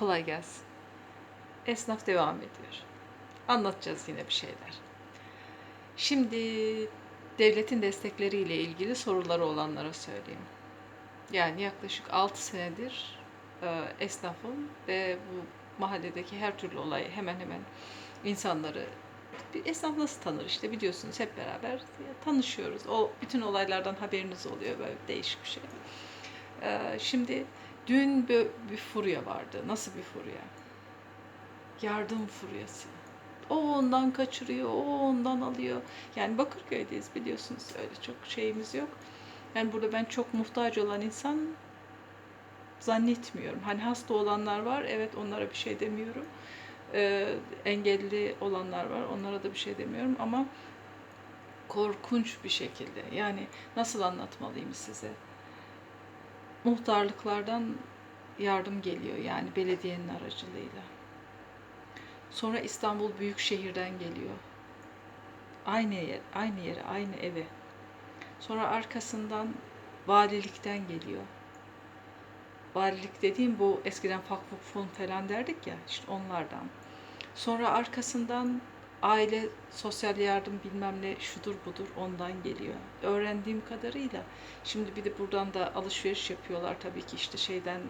Kolay gelsin. Esnaf devam ediyor. Anlatacağız yine bir şeyler. Şimdi devletin destekleriyle ilgili soruları olanlara söyleyeyim. Yani yaklaşık 6 senedir e, esnafım ve bu mahalledeki her türlü olayı hemen hemen insanları bir esnaf nasıl tanır işte biliyorsunuz hep beraber tanışıyoruz. O bütün olaylardan haberiniz oluyor böyle değişik bir şey. E, şimdi dün böyle bir furya vardı. Nasıl bir furya? Yardım furyası. O ondan kaçırıyor, o ondan alıyor. Yani Bakırköy'deyiz biliyorsunuz öyle çok şeyimiz yok. Yani burada ben çok muhtaç olan insan zannetmiyorum. Hani hasta olanlar var, evet onlara bir şey demiyorum. Ee, engelli olanlar var, onlara da bir şey demiyorum ama korkunç bir şekilde. Yani nasıl anlatmalıyım size? Muhtarlıklardan yardım geliyor yani belediyenin aracılığıyla. Sonra İstanbul Büyükşehir'den geliyor. Aynı yer, aynı yere, aynı eve. Sonra arkasından valilikten geliyor. Valilik dediğim bu eskiden fakfuk fon falan derdik ya işte onlardan. Sonra arkasından aile sosyal yardım bilmem ne şudur budur ondan geliyor. Öğrendiğim kadarıyla şimdi bir de buradan da alışveriş yapıyorlar tabii ki işte şeyden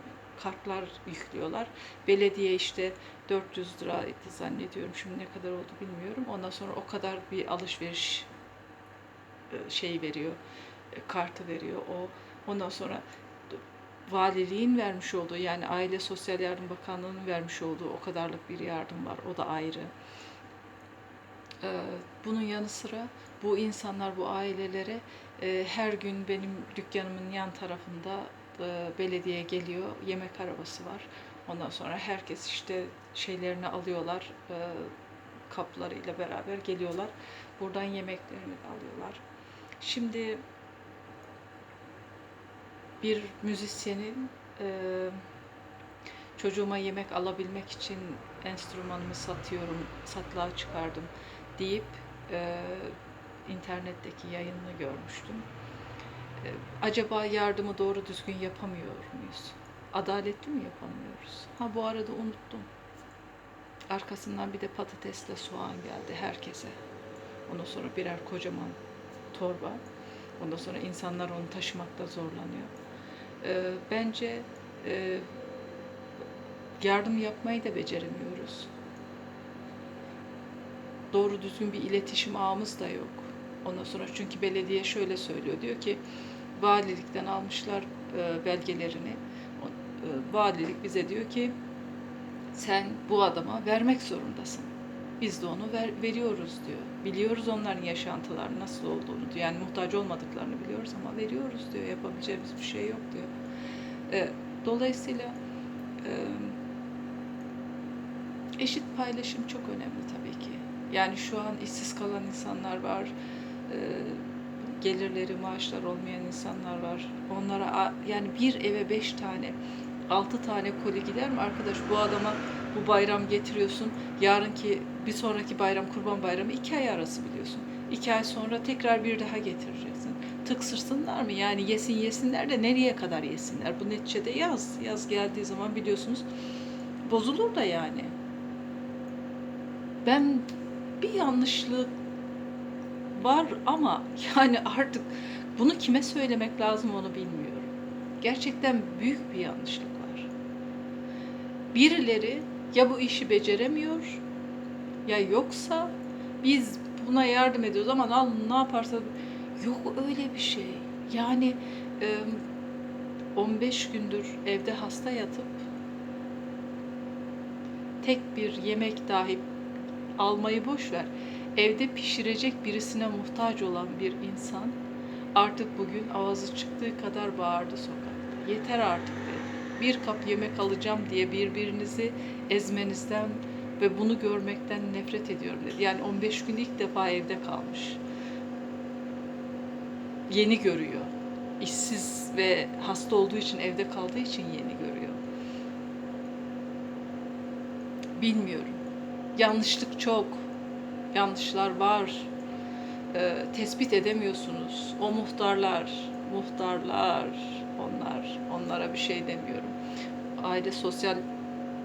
kartlar yüklüyorlar. Belediye işte 400 liraydı zannediyorum. Şimdi ne kadar oldu bilmiyorum. Ondan sonra o kadar bir alışveriş şey veriyor. e, Kartı veriyor. O ondan sonra valiliğin vermiş olduğu yani Aile Sosyal Yardım Bakanlığı'nın vermiş olduğu o kadarlık bir yardım var. O da ayrı. Ee, Bunun yanı sıra bu insanlar, bu ailelere her gün benim dükkanımın yan tarafında e, belediye geliyor, yemek arabası var. Ondan sonra herkes işte şeylerini alıyorlar, e, kaplarıyla beraber geliyorlar. Buradan yemeklerini alıyorlar. Şimdi bir müzisyenin e, çocuğuma yemek alabilmek için enstrümanımı satıyorum, satlığa çıkardım deyip e, internetteki yayınını görmüştüm. E, acaba yardımı doğru düzgün yapamıyor muyuz? Adaletli mi yapamıyoruz? Ha bu arada unuttum. Arkasından bir de patatesle soğan geldi herkese. Ondan sonra birer kocaman torba. Ondan sonra insanlar onu taşımakta zorlanıyor. E, bence e, yardım yapmayı da beceremiyoruz. Doğru düzgün bir iletişim ağımız da yok. Ondan sonra çünkü belediye şöyle söylüyor. Diyor ki valilikten almışlar e, belgelerini. E, valilik bize diyor ki sen bu adama vermek zorundasın. Biz de onu ver, veriyoruz diyor. Biliyoruz onların yaşantıları nasıl olduğunu diyor. Yani muhtaç olmadıklarını biliyoruz ama veriyoruz diyor. Yapabileceğimiz bir şey yok diyor. E, dolayısıyla e, eşit paylaşım çok önemli tabii ki. Yani şu an işsiz kalan insanlar var. E, gelirleri, maaşlar olmayan insanlar var. Onlara yani bir eve beş tane, altı tane koli gider mi arkadaş? Bu adama bu bayram getiriyorsun. Yarınki bir sonraki bayram Kurban Bayramı iki ay arası biliyorsun. İki ay sonra tekrar bir daha getireceksin. Tıksırsınlar mı? Yani yesin yesinler de nereye kadar yesinler? Bu neticede yaz. Yaz geldiği zaman biliyorsunuz bozulur da yani. Ben bir yanlışlık var ama yani artık bunu kime söylemek lazım onu bilmiyorum. Gerçekten büyük bir yanlışlık var. Birileri ya bu işi beceremiyor ya yoksa biz buna yardım ediyoruz ama al ne yaparsa yok öyle bir şey. Yani e, 15 gündür evde hasta yatıp tek bir yemek dahi almayı boş ver. Evde pişirecek birisine muhtaç olan bir insan artık bugün avazı çıktığı kadar bağırdı sokakta. Yeter artık dedi. Bir kap yemek alacağım diye birbirinizi ezmenizden ve bunu görmekten nefret ediyorum dedi. Yani 15 gün ilk defa evde kalmış. Yeni görüyor. İşsiz ve hasta olduğu için evde kaldığı için yeni görüyor. Bilmiyorum. Yanlışlık çok. Yanlışlar var. Ee, tespit edemiyorsunuz. O muhtarlar, muhtarlar, onlar, onlara bir şey demiyorum. Aile sosyal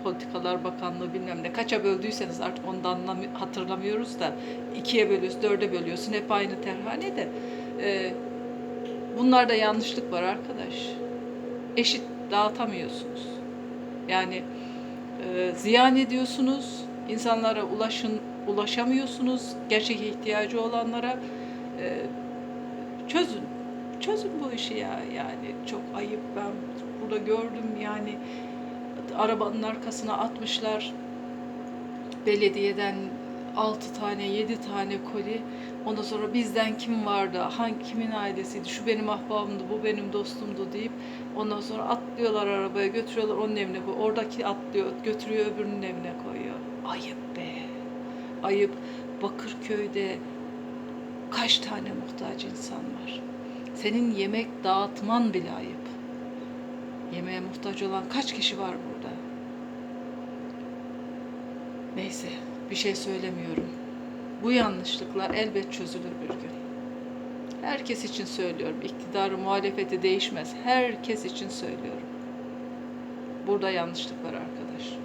Politikalar Bakanlığı bilmem ne. Kaça böldüyseniz artık anlamı- hatırlamıyoruz da ikiye bölüyorsun, dörde bölüyorsun. Hep aynı terhane de. Ee, bunlarda yanlışlık var arkadaş. Eşit dağıtamıyorsunuz. Yani e, ziyan ediyorsunuz. İnsanlara ulaşın ulaşamıyorsunuz. Gerçek ihtiyacı olanlara e, çözün. Çözün bu işi ya. Yani çok ayıp ben burada gördüm yani arabanın arkasına atmışlar belediyeden 6 tane 7 tane koli. Ondan sonra bizden kim vardı hangi kimin ailesiydi şu benim ahbabımdı bu benim dostumdu deyip ondan sonra atlıyorlar arabaya götürüyorlar onun evine. Koy oradaki atlıyor götürüyor öbürünün evine koyuyor. Ayıp be. Ayıp. Bakırköy'de kaç tane muhtaç insan var? Senin yemek dağıtman bile ayıp. Yemeğe muhtaç olan kaç kişi var burada? Neyse, bir şey söylemiyorum. Bu yanlışlıklar elbet çözülür bir gün. Herkes için söylüyorum. İktidarı, muhalefeti değişmez. Herkes için söylüyorum. Burada yanlışlık var arkadaş.